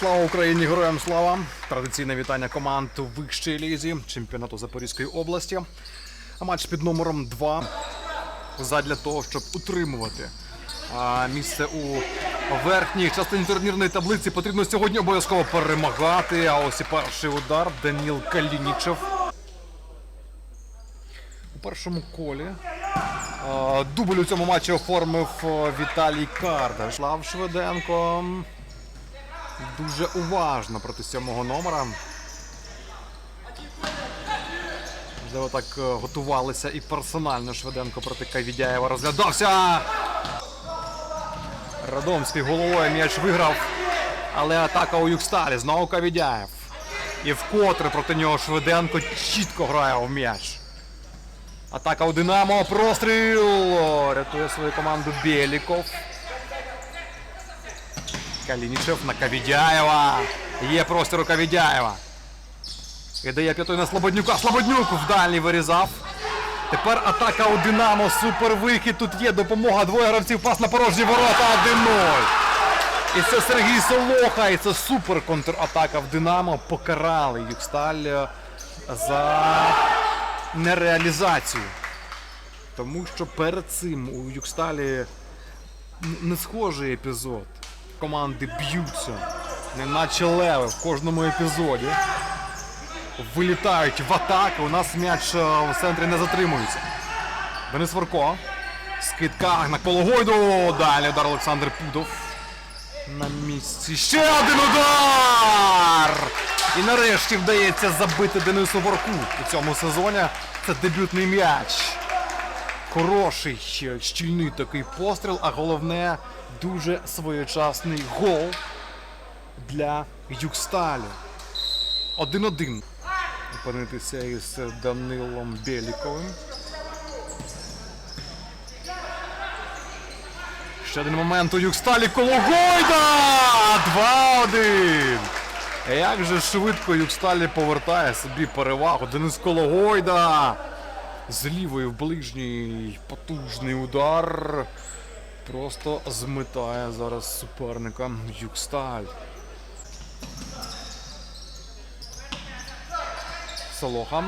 Слава Україні! Героям слава! Традиційне вітання команд у вищій лізі чемпіонату Запорізької області. А матч під номером 2 задля того, щоб утримувати місце у верхній частині турнірної таблиці. Потрібно сьогодні обов'язково перемагати. А ось і перший удар Даніл Калінічев. У першому колі дубль у цьому матчі оформив Віталій Карда. Слав Швиденко дуже уважно проти сьомого номера. Можливо, так е, готувалися і персонально Швиденко проти Кавідяєва розглядався. Радомський головою м'яч виграв. Але атака у Юксталі. Знову Кавідяєв. І вкотре проти нього Швиденко чітко грає в м'яч. Атака у Динамо. Простріл. Рятує свою команду Беліков. Калінічев на Кавідяєва. Є простір у Кавідяєва. Віддає п'ятою на Слободнюка. Слободнюк в дальній вирізав. Тепер атака у Динамо. Супер вихід. Тут є допомога. Двоє гравців. Пас на порожні ворота. 1-0. І це Сергій Солоха. І це супер контратака в Динамо. Покарали Юксталь е, за нереалізацію. Тому що перед цим у Юксталі не схожий епізод. Команди б'ються, неначе леви в кожному епізоді. Вилітають в атаку. У нас м'яч е, в центрі не затримується. Денис Ворко. Скидка на Пологойду. Далі удар Олександр Пудов. На місці. Ще один удар! І нарешті вдається забити Денису Ворку у цьому сезоні. Це дебютний м'яч. Хороший, щільний такий постріл, а головне дуже своєчасний гол для Юксталі. 1-1. Опинитися із Данилом Беліковим. Ще один момент у Юксталі Кологойда! 2-1! Як же швидко Юксталі повертає собі перевагу. Денис Кологойда! З лівої в ближній потужний удар. Просто змитає зараз суперника Юксталь. Солоха.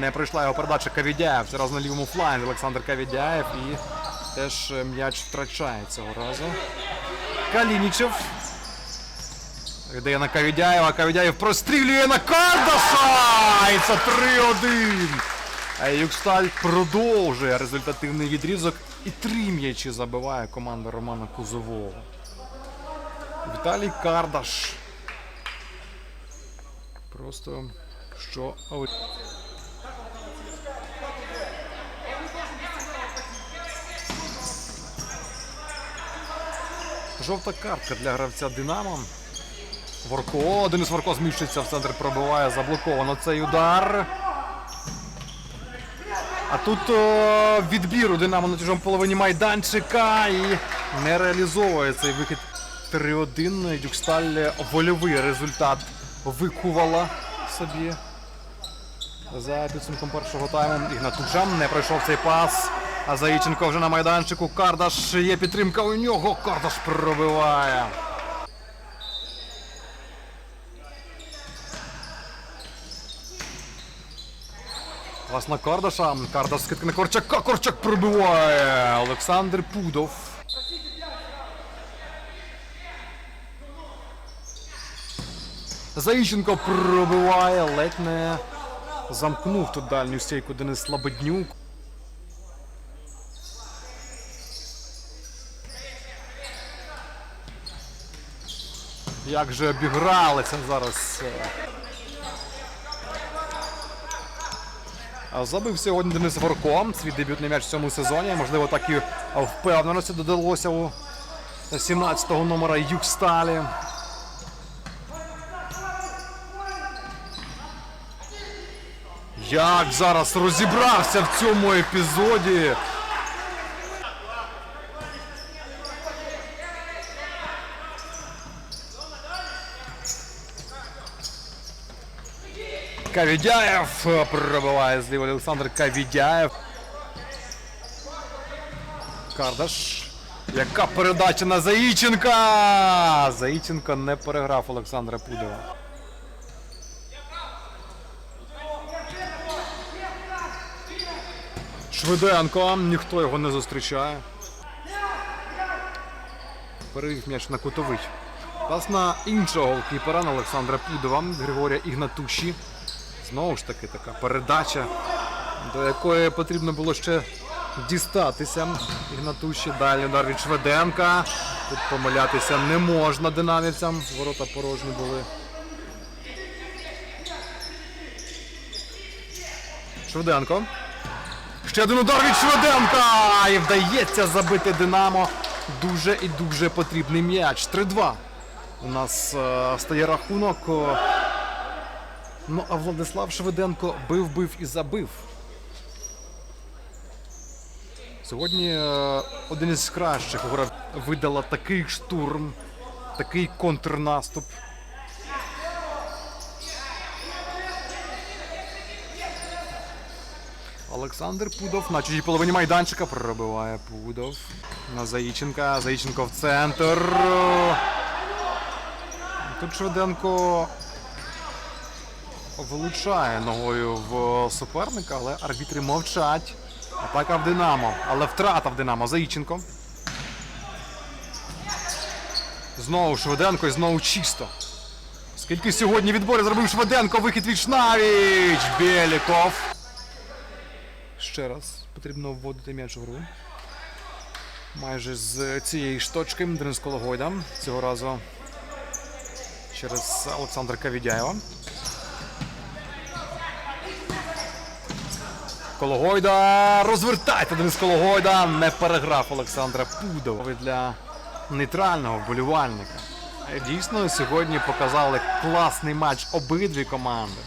Не прийшла його передача Кавідяєв. Зараз на лівому фланзі Олександр Кавідяєв і теж е, м'яч втрачає цього разу. Калінічев. Віддає на Кавідяєва. Кавідяєв прострілює на Кардаша! І це 3-1. А Юксталь продовжує результативний відрізок і три м'ячі забиває команда Романа Кузового. Віталій Кардаш. Просто що. Жовта картка для гравця Динамо. Ворко. Денис Ворко зміщується в центр, пробиває заблоковано цей удар. А тут о, відбір у Динамо на чужому половині майданчика і не реалізовує цей вихід 3-1. Юксталь вольовий результат викувала собі за підсумком першого тайму. Ігнат Туджам не пройшов цей пас. А Заїченко вже на майданчику. Кардаш є підтримка у нього. Кардаш пробиває. Пас на Кардаша. Кардаш скидка на Корчака. Корчак пробиває. Олександр Пудов. Заїченко пробиває, ледь не замкнув тут дальню стійку Денис Слободнюк. Як же обігралися зараз. е. А Забив сьогодні Денис Ворко, свій дебютний м'яч в цьому сезоні. Можливо, так і впевненості додалося у 17-го номера Юксталі. Як зараз розібрався в цьому епізоді. Кавідяєв е, пробиває зліва Олександр Кавідяєв. Кардаш. Яка передача на Заїченка! Заїченко не переграв Олександра Пудова. Швиденко, ніхто його не зустрічає. Перевів м'яч на кутовий. Пас на іншого голкіпера, на Олександра Пудова, Григорія Ігнатуші. Знову ж таки така передача, до якої потрібно було ще дістатися. Ігнатуші. Далі удар від Шведенка. Тут помилятися не можна динамівцям. Ворота порожні були. Шведенко. Ще один удар від Шведенка! І вдається забити Динамо. Дуже і дуже потрібний м'яч. 3-2. У нас е, стає рахунок. Ну, а Владислав Шведенко бив, бив і забив. Сьогодні е, один із кращих грав видала такий штурм, такий контрнаступ. Олександр Пудов на чужій половині майданчика пробиває Пудов. На Заїченка. Заїченко в центр. Тут Шведенко влучає ногою в суперника, але арбітри мовчать. Атака в Динамо, але втрата в Динамо. Заїченко. Знову Шведенко і знову чисто. Скільки сьогодні відборів зробив Шведенко, вихід від Шнавіч! Беліков. Ще раз потрібно вводити м'яч у гру. Майже з цієї ж точки Денис Кологойда. Цього разу через Олександра Кавідяєва. Кологойда розвертайте Денис Кологойда. Не переграв Олександра Пудова для нейтрального вболівальника. Дійсно, сьогодні показали класний матч обидві команди.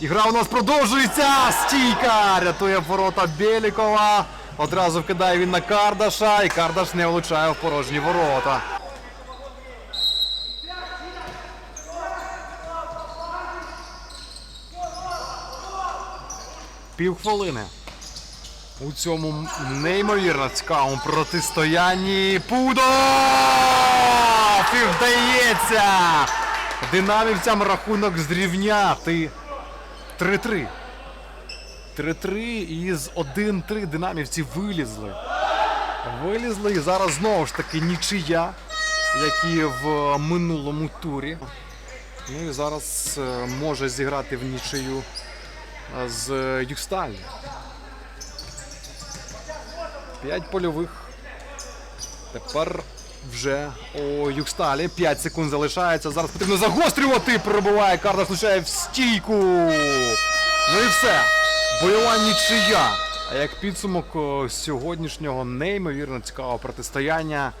Ігра у нас продовжується. Стійка рятує ворота Белікова. Одразу вкидає він на Кардаша, і Кардаш не влучає в порожні ворота. Півхвилини. У цьому неймовірно цікавому протистоянні Пудов! І вдається! Динамівцям рахунок зрівняти 3-3. 3-3 і з 1-3 динамівці вилізли. Вилізли і зараз знову ж таки нічия, як і в минулому турі. Ну і зараз е, може зіграти в нічию з Юксталь. П'ять польових. Тепер вже у Юксталі. 5 секунд залишається. Зараз потрібно загострювати. Пробиває Кардаш влучає в стійку. Ну і все. Бойова нічия. А як підсумок сьогоднішнього неймовірно цікавого протистояння